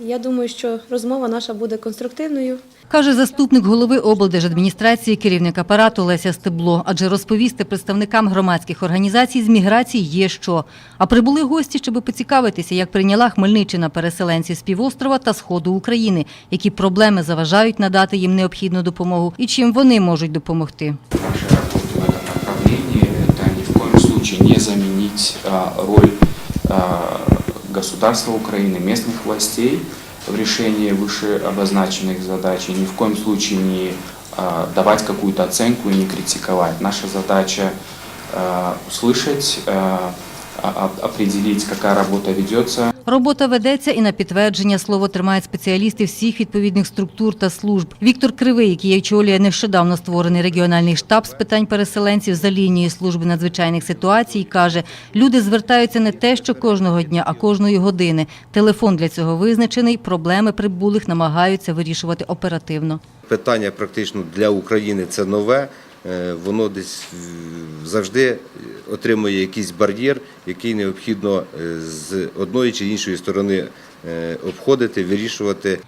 Я думаю, що розмова наша буде конструктивною. Каже заступник голови облдержадміністрації, керівник апарату Леся Стебло. Адже розповісти представникам громадських організацій з міграції є що. А прибули гості, щоб поцікавитися, як прийняла Хмельниччина переселенців з півострова та сходу України, які проблеми заважають надати їм необхідну допомогу і чим вони можуть допомогти. Наша работа в это ни в коем случае не заменить а, роль государства Украины, местных властей в решении выше обозначенных задач, и ни в коем случае не а, давать какую-то оценку и не критиковать. Наша задача а, услышать, а, определить, какая работа ведется, Робота ведеться і на підтвердження слово тримають спеціалісти всіх відповідних структур та служб. Віктор Кривий, який очолює нещодавно створений регіональний штаб з питань переселенців за лінією служби надзвичайних ситуацій, каже: люди звертаються не те, що кожного дня, а кожної години. Телефон для цього визначений. Проблеми прибулих намагаються вирішувати оперативно. Питання практично для України це нове. Е, Воно десь е, завжди отримує якийсь бар'єр, який необхідно е, з одної чи іншої сторони обходити, вирішувати.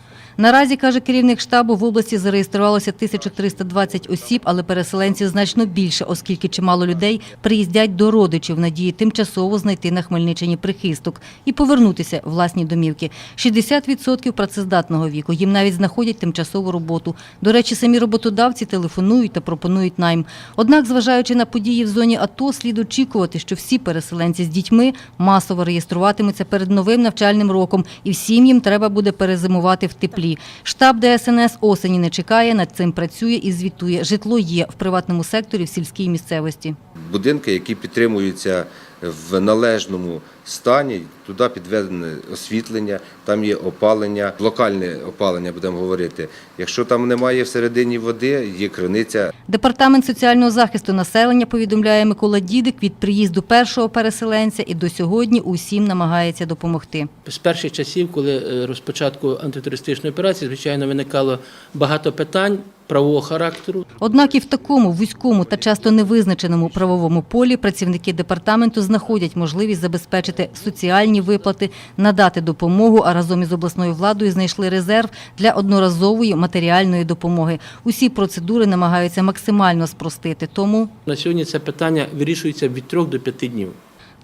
Наразі, каже керівник штабу, в області зареєструвалося 1320 осіб, але переселенців значно більше, оскільки чимало людей приїздять до родичів в надії тимчасово знайти на Хмельниччині прихисток і повернутися в власні домівки. 60% працездатного віку. Їм навіть знаходять тимчасову роботу. До речі, самі роботодавці телефонують та пропонують найм. Однак, зважаючи на події в зоні АТО, слід очікувати, що всі переселенці з дітьми масово реєструватимуться перед новим навчальним роком, і всім їм треба буде перезимувати в теплі. Штаб ДСНС осені не чекає, над цим працює і звітує. Житло є в приватному секторі в сільській місцевості. Будинки, які підтримуються в належному стані, туди підведене освітлення, там є опалення, локальне опалення, будемо говорити. Якщо там немає всередині води, є криниця Департамент соціального захисту населення повідомляє Микола Дідик від приїзду першого переселенця і до сьогодні усім намагається допомогти. З перших часів, коли е, розпочатку антитерористичної операції, звичайно, виникало багато питань правового характеру. Однак і в такому вузькому та часто невизначеному правовому полі працівники департаменту знаходять можливість забезпечити соціальні виплати, надати допомогу, а разом із обласною владою знайшли резерв для одноразової матеріальної допомоги. Усі процедури намагаються максимально спростити. Тому На сьогодні це питання вирішується від трьох до п'яти днів.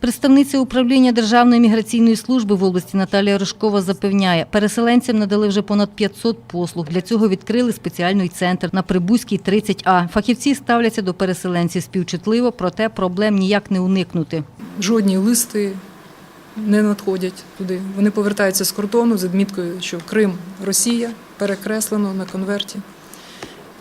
Представниця управління Державної міграційної служби в області Наталія Рожкова запевняє, переселенцям надали вже понад 500 послуг. Для цього відкрили спеціальний центр на Прибузькій 30А. Фахівці ставляться до переселенців співчутливо, проте проблем ніяк не уникнути. жодні листи не надходять туди. Вони повертаються з кордону з відміткою, що Крим Росія перекреслено на конверті.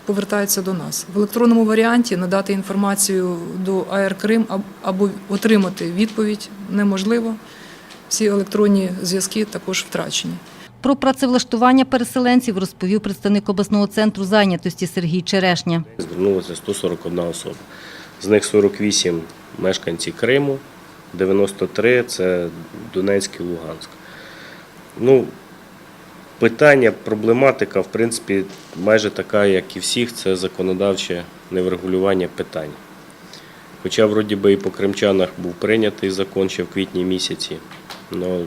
Повертаються до нас в електронному варіанті надати інформацію до АР Крим або отримати відповідь неможливо. Всі електронні зв'язки також втрачені. Про працевлаштування переселенців розповів представник обласного центру зайнятості Сергій Черешня. Звернулося 141 особа. З них 48 мешканці Криму, 93 це Донецьк і Луганськ. Ну, питання, проблематика, в принципі, майже така, як і всіх, це законодавче неврегулювання питань. Хоча, вроді би, і по кримчанах був прийнятий закон ще в квітні місяці, але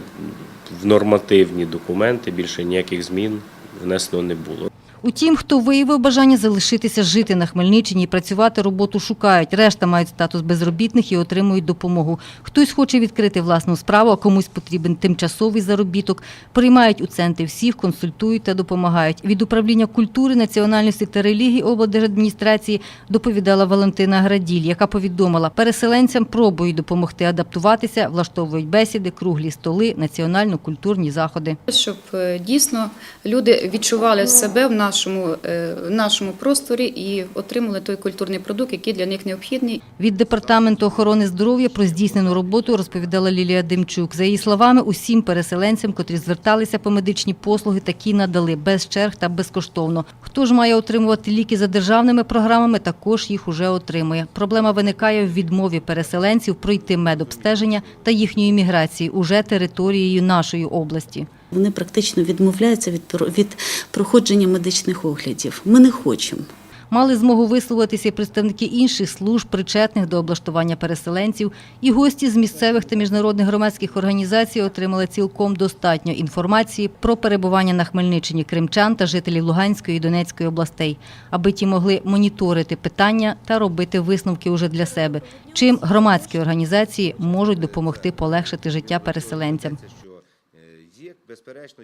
в нормативні документи більше ніяких змін внесено не було. Утім, хто виявив бажання залишитися жити на Хмельниччині і працювати, роботу шукають. Решта мають статус безробітних і отримують допомогу. Хтось хоче відкрити власну справу, а комусь потрібен тимчасовий заробіток. Приймають у центрі всіх, консультують та допомагають. Від управління культури, національності та релігії облдержадміністрації доповідала Валентина Граділь, яка повідомила, переселенцям пробують допомогти адаптуватися, влаштовують бесіди, круглі столи, національно-культурні заходи. щоб е, дійсно люди відчували себе в нашому, е, нашому просторі і отримали той культурний продукт, який для них необхідний. Від департаменту охорони здоров'я про здійснену роботу розповідала Лілія Демчук. За її словами, усім переселенцям, котрі зверталися по медичні послуги, такі надали без черг та безкоштовно. Хто ж має отримувати ліки за державними програмами, також їх уже отримує. Проблема виникає в відмові переселенців пройти медобстеження та їхньої міграції уже територією нашої області. Вони практично відмовляються від, від проходження медичних оглядів. Ми не хочемо. Мали змогу висловитися і представники інших служб, причетних до облаштування переселенців, і гості з місцевих та міжнародних громадських організацій отримали цілком достатньо інформації про перебування на Хмельниччині кримчан та жителів Луганської і Донецької областей, аби ті могли моніторити питання та робити висновки уже для себе, чим громадські організації можуть допомогти полегшити життя переселенцям. Безперечно,